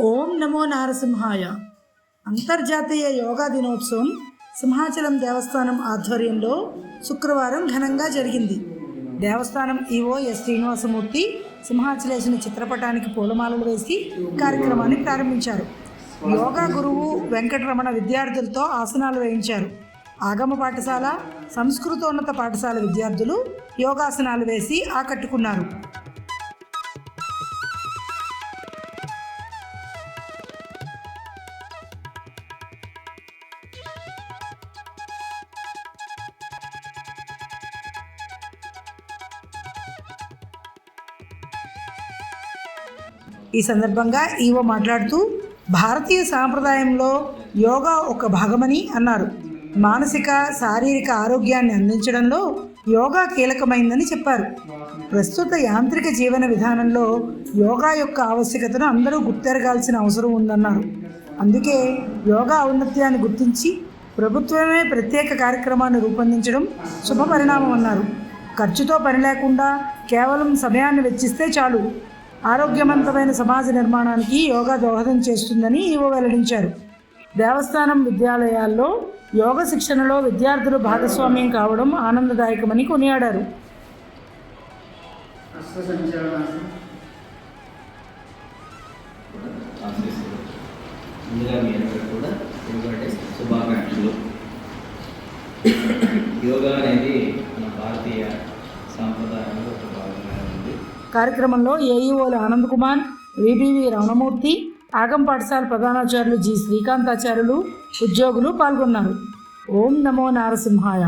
ఓం నమో నారసింహాయ. అంతర్జాతీయ యోగా దినోత్సవం సింహాచలం దేవస్థానం ఆధ్వర్యంలో శుక్రవారం ఘనంగా జరిగింది. దేవస్థానం ఈఓ ఎస్ శ్రీనివాసమూర్తి సింహాచలేసిన చిత్రపటానికి పూలమాలలు వేసి కార్యక్రమాన్ని ప్రారంభించారు. యోగా గురువు వెంకటరమణ విద్యార్థులతో ఆసనాలు వేయించారు. ఆగమ పాఠశాల సంస్కృతోన్నత పాఠశాల విద్యార్థులు యోగాసనాలు వేసి ఆకట్టుకున్నారు. ఈ సందర్భంగా ఈవో మాట్లాడుతూ భారతీయ సాంప్రదాయంలో యోగా ఒక భాగమని అన్నారు. మానసిక శారీరక ఆరోగ్యాన్ని అందించడంలో యోగా కీలకమైందని చెప్పారు. ప్రస్తుత యాంత్రిక జీవన విధానంలో యోగా యొక్క ఆవశ్యకతను అందరూ గుర్తెరగాల్సిన అవసరం ఉందన్నారు. అందుకే యోగా ఔన్నత్యాన్ని గుర్తించి ప్రభుత్వమే ప్రత్యేక కార్యక్రమాన్ని రూపొందించడం శుభపరిణామం అన్నారు. ఖర్చుతో పని లేకుండా కేవలం సమయాన్ని వెచ్చిస్తే చాలు. ఆరోగ్యవంతమైన సమాజ నిర్మాణానికి యోగా దోహదం చేస్తుందని ఈవో వెల్లడించారు. దేవస్థానం విద్యాలయాల్లో యోగ శిక్షణలో విద్యార్థులు భాగస్వామ్యం కావడం ఆనందదాయకమని కొనియాడారు. యోగా అనేది మన భారతీయ సాంప్రదాయంలో ఒక భాగం. కార్యక్రమంలో ఏఈఓలు ఆనంద్ కుమార్ విబివి రమణమూర్తి ఆగం పాఠశాల ప్రధానాచార్యులు జి శ్రీకాంతాచార్యులు ఉద్యోగులు పాల్గొన్నారు. ఓం నమో నారసింహాయ.